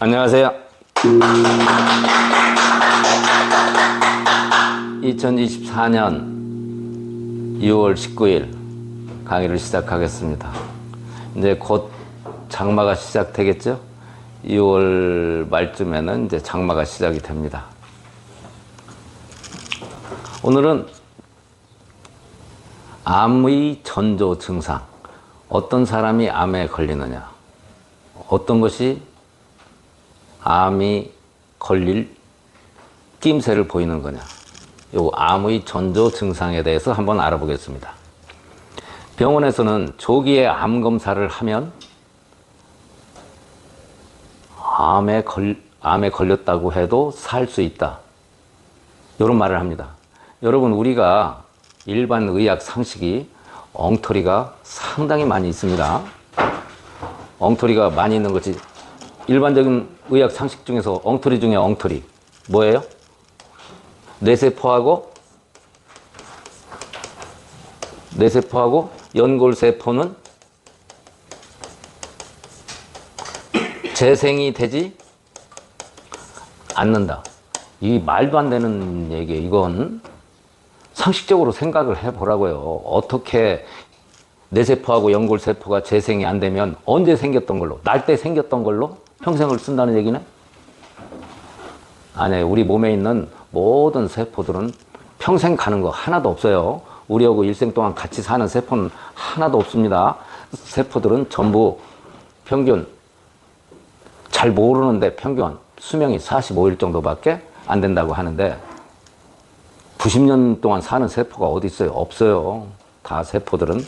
안녕하세요. 2024년 2월 19일 강의를 시작하겠습니다. 이제 곧 장마가 시작되겠죠? 2월 말쯤에는 이제 장마가 시작이 됩니다. 오늘은 암의 전조 증상. 어떤 사람이 암에 걸리느냐. 어떤 것이 암이 걸릴 낌새를 보이는 거냐. 요 암의 전조 증상에 대해서 한번 알아보겠습니다. 병원에서는 조기에 암 검사를 하면 암에 걸, 암에 걸렸다고 해도 살 수 있다. 이런 말을 합니다. 여러분, 우리가 일반 의학 상식이 엉터리가 상당히 많이 있습니다. 엉터리가 많이 있는 것이 일반적인 의학 상식 중에서 엉터리 중에 엉터리. 뭐예요? 뇌세포하고 뇌세포하고 연골세포는 재생이 되지 않는다. 이 말도 안 되는 얘기예요. 이건 상식적으로 생각을 해보라고요. 어떻게 뇌세포하고 연골세포가 재생이 안 되면 언제 생겼던 걸로, 날 때 생겼던 걸로 평생을 쓴다는 얘기네? 아니에요. 우리 몸에 있는 모든 세포들은 평생 가는 거 하나도 없어요. 우리하고 일생 동안 같이 사는 세포는 하나도 없습니다. 세포들은 전부 평균, 잘 모르는데 평균 수명이 45일 정도밖에 안 된다고 하는데 90년 동안 사는 세포가 어디 있어요? 없어요. 다 세포들은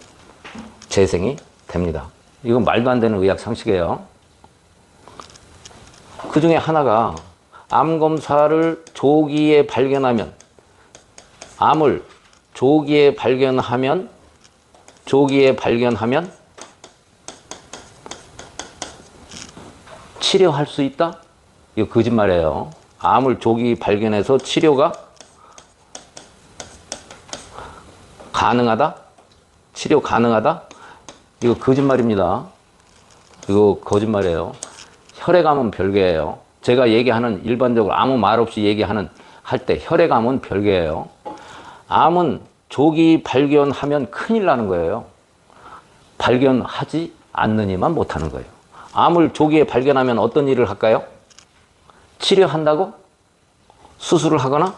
재생이 됩니다. 이건 말도 안 되는 의학 상식이에요. 그 중에 하나가 암 검사를 조기에 발견하면 암을 조기에 발견하면 조기에 발견하면 치료할 수 있다? 이거 거짓말이에요. 암을 조기 발견해서 치료가 가능하다? 치료 가능하다? 이거 거짓말입니다. 이거 거짓말이에요. 혈액암은 별개예요. 제가 얘기하는 일반적으로 아무 말 없이 얘기하는 할 때 혈액암은 별개예요. 암은 조기 발견하면 큰일 나는 거예요. 발견하지 않느니만 못하는 거예요. 암을 조기에 발견하면 어떤 일을 할까요? 치료한다고? 수술을 하거나?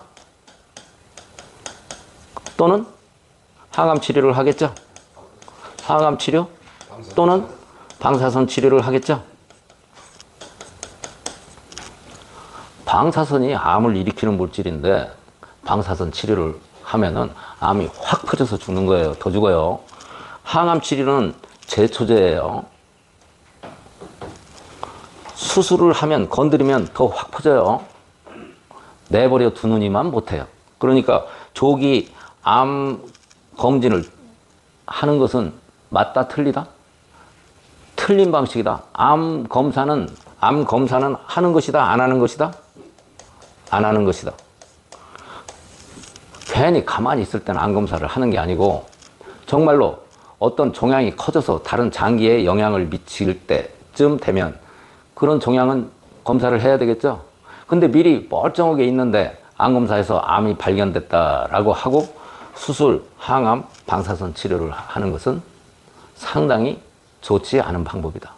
또는 항암 치료를 하겠죠? 항암 치료? 또는 방사선 치료를 하겠죠? 방사선이 암을 일으키는 물질인데 방사선 치료를 하면은 암이 확 퍼져서 죽는 거예요. 더 죽어요. 항암 치료는 제초제예요. 수술을 하면 건드리면 더 확 퍼져요. 내버려 두느니만 못해요. 그러니까 조기 암 검진을 하는 것은 맞다 틀리다? 틀린 방식이다. 암 검사는 암 검사는 하는 것이다 안 하는 것이다? 안 하는 것이다. 괜히 가만히 있을 때는 암 검사를 하는 게 아니고 정말로 어떤 종양이 커져서 다른 장기에 영향을 미칠 때쯤 되면 그런 종양은 검사를 해야 되겠죠. 근데 미리 멀쩡하게 있는데 암 검사에서 암이 발견됐다라고 하고 수술, 항암, 방사선 치료를 하는 것은 상당히 좋지 않은 방법이다.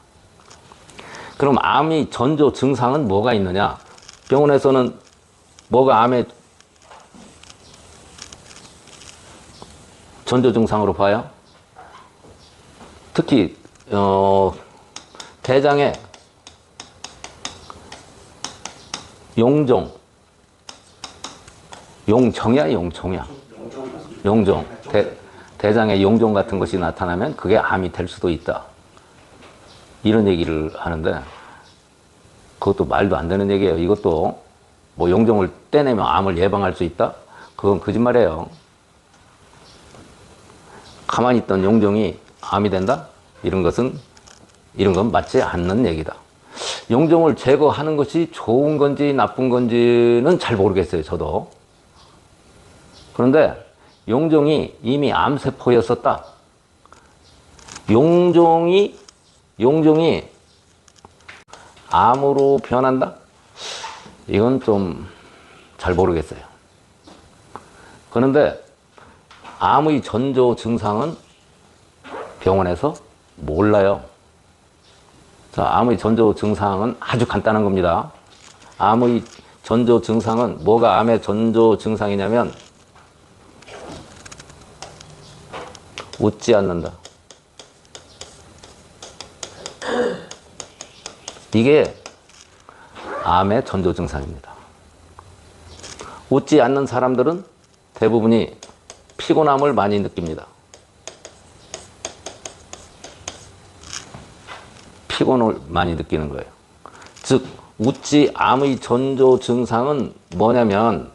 그럼 암이 전조 증상은 뭐가 있느냐? 병원에서는 뭐가 암의 전조 증상으로 봐요? 특히 어, 대장에 용종, 용정이야 용종이야? 용종. 대, 대장에 용종 같은 것이 나타나면 그게 암이 될 수도 있다. 이런 얘기를 하는데 그것도 말도 안 되는 얘기예요. 이것도 뭐 용종을 떼내면 암을 예방할 수 있다? 그건 거짓말이에요. 가만히 있던 용종이 암이 된다? 이런 것은 이런 건 맞지 않는 얘기다. 용종을 제거하는 것이 좋은 건지 나쁜 건지는 잘 모르겠어요. 저도. 그런데 용종이 이미 암세포였었다. 용종이 용종이 암으로 변한다? 이건 좀 잘 모르겠어요. 그런데 암의 전조 증상은 병원에서 몰라요. 자, 암의 전조 증상은 아주 간단한 겁니다. 암의 전조 증상은 뭐가 암의 전조 증상이냐면 웃지 않는다. 이게 암의 전조 증상입니다. 웃지 않는 사람들은 대부분이 피곤함을 많이 느낍니다. 피곤을 많이 느끼는 거예요. 즉, 웃지 암의 전조 증상은 뭐냐면,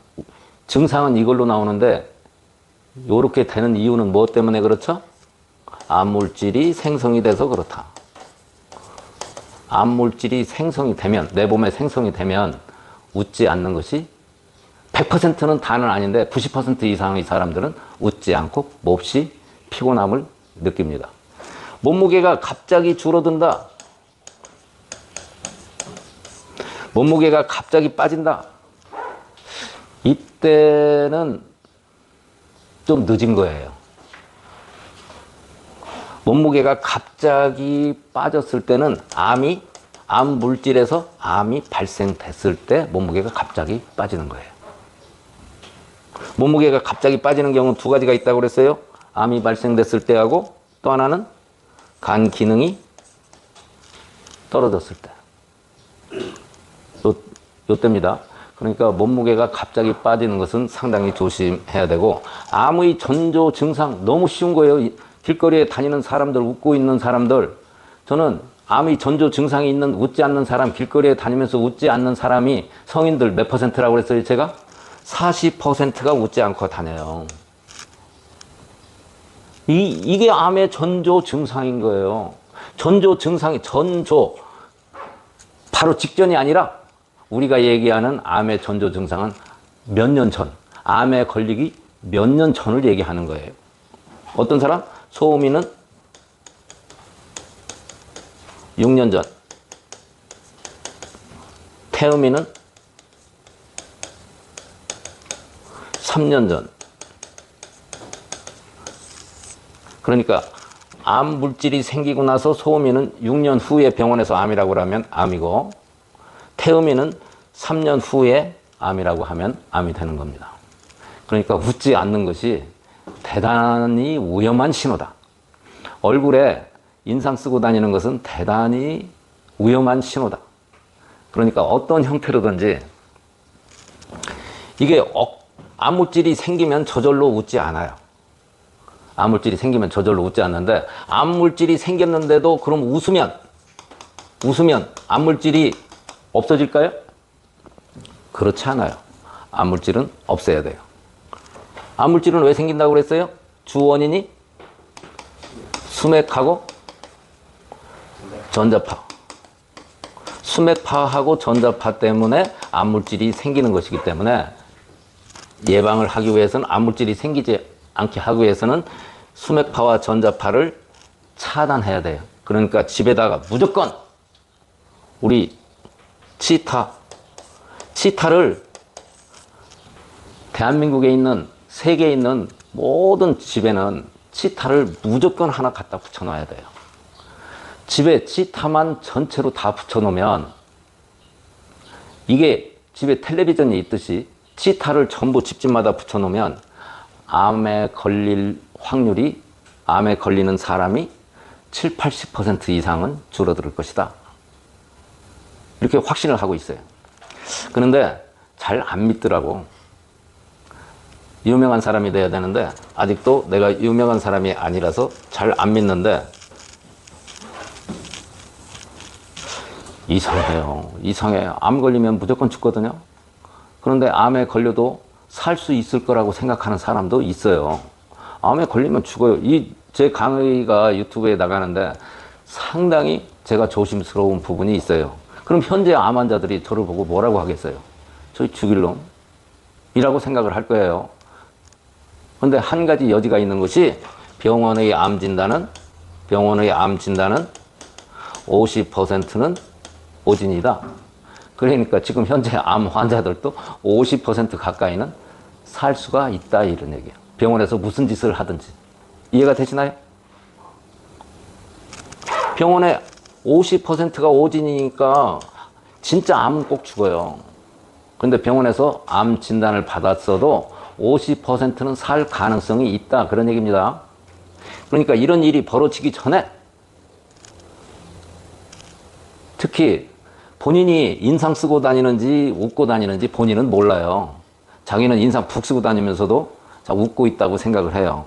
증상은 이걸로 나오는데, 요렇게 되는 이유는 무엇 때문에 그렇죠? 암물질이 생성이 돼서 그렇다. 암물질이 생성이 되면, 내 몸에 생성이 되면, 웃지 않는 것이 100%는 다는 아닌데 90% 이상의 사람들은 웃지 않고 몹시 피곤함을 느낍니다. 몸무게가 갑자기 줄어든다. 몸무게가 갑자기 빠진다. 이때는 좀 늦은 거예요. 몸무게가 갑자기 빠졌을 때는 암이 암 물질에서 암이 발생됐을 때 몸무게가 갑자기 빠지는 거예요. 몸무게가 갑자기 빠지는 경우는 두 가지가 있다고 그랬어요. 암이 발생됐을 때하고 또 하나는 간 기능이 떨어졌을 때. 요, 요 때입니다. 그러니까 몸무게가 갑자기 빠지는 것은 상당히 조심해야 되고 암의 전조 증상 너무 쉬운 거예요. 이 길거리에 다니는 사람들 웃고 있는 사람들 저는 암의 전조 증상이 있는 웃지 않는 사람 길거리에 다니면서 웃지 않는 사람이 성인들 몇 퍼센트라고 그랬어요 제가 40%가 웃지 않고 다녀요. 이, 이게 암의 전조 증상인 거예요. 전조 증상이 전조 바로 직전이 아니라 우리가 얘기하는 암의 전조 증상은 몇 년 전, 암에 걸리기 몇 년 전을 얘기하는 거예요. 어떤 사람? 소음이는 6년 전, 태음이는 3년 전. 그러니까 암 물질이 생기고 나서 소음이는 6년 후에 병원에서 암이라고 하면 암이고 태음이는 3년 후에 암이라고 하면 암이 되는 겁니다. 그러니까 웃지 않는 것이 대단히 위험한 신호다. 얼굴에 인상 쓰고 다니는 것은 대단히 위험한 신호다. 그러니까 어떤 형태로든지 이게 억, 암물질이 생기면 저절로 웃지 않아요. 암물질이 생기면 저절로 웃지 않는데 암물질이 생겼는데도 그럼 웃으면 웃으면 암물질이 없어질까요? 그렇지 않아요. 암물질은 없애야 돼요. 암물질은 왜 생긴다고 그랬어요? 주 원인이 수맥하고 전자파. 수맥파하고 전자파 때문에 암물질이 생기는 것이기 때문에 예방을 하기 위해서는 암물질이 생기지 않게 하기 위해서는 수맥파와 전자파를 차단해야 돼요. 그러니까 집에다가 무조건 우리 치타, 치타를 대한민국에 있는 세계에 있는 모든 집에는 치타를 무조건 하나 갖다 붙여 놔야 돼요. 집에 치타만 전체로 다 붙여 놓으면 이게 집에 텔레비전이 있듯이 치타를 전부 집집마다 붙여 놓으면 암에 걸릴 확률이 암에 걸리는 사람이 7, 80% 이상은 줄어들 것이다. 이렇게 확신을 하고 있어요. 그런데 잘 안 믿더라고. 유명한 사람이 돼야 되는데 아직도 내가 유명한 사람이 아니라서 잘 안 믿는데 이상해요. 이상해. 암 걸리면 무조건 죽거든요. 그런데 암에 걸려도 살 수 있을 거라고 생각하는 사람도 있어요. 암에 걸리면 죽어요. 이 제 강의가 유튜브에 나가는데 상당히 제가 조심스러운 부분이 있어요. 그럼 현재 암 환자들이 저를 보고 뭐라고 하겠어요? 저희 죽일 놈? 이라고 생각을 할 거예요. 근데 한 가지 여지가 있는 것이 병원의 암 진단은 병원의 암 진단은 50%는 오진이다. 그러니까 지금 현재 암 환자들도 50% 가까이는 살 수가 있다 이런 얘기예요. 병원에서 무슨 짓을 하든지 이해가 되시나요? 병원에 50%가 오진이니까 진짜 암은 꼭 죽어요. 그런데 병원에서 암 진단을 받았어도 50%는 살 가능성이 있다 그런 얘기입니다. 그러니까 이런 일이 벌어지기 전에 특히 본인이 인상 쓰고 다니는지 웃고 다니는지 본인은 몰라요. 자기는 인상 푹 쓰고 다니면서도 자, 웃고 있다고 생각을 해요.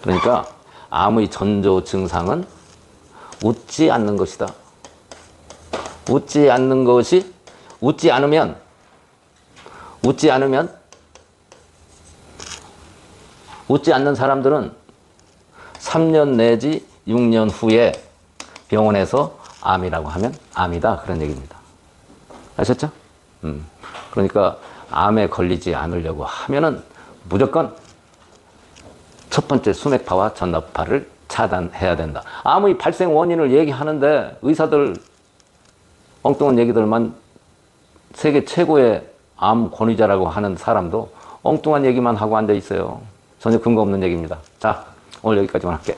그러니까 암의 전조 증상은 웃지 않는 것이다. 웃지 않는 것이 웃지 않으면 웃지 않으면 웃지 않는 사람들은 3년 내지 6년 후에 병원에서 암이라고 하면 암이다 그런 얘기입니다. 아셨죠? 음. 그러니까 암에 걸리지 않으려고 하면은 무조건 첫 번째 수맥파와 전납파를 차단해야 된다. 암의 발생 원인을 얘기하는데 의사들 엉뚱한 얘기들만 세계 최고의 암 권위자라고 하는 사람도 엉뚱한 얘기만 하고 앉아 있어요. 전혀 근거 없는 얘기입니다. 자, 오늘 여기까지만 할게.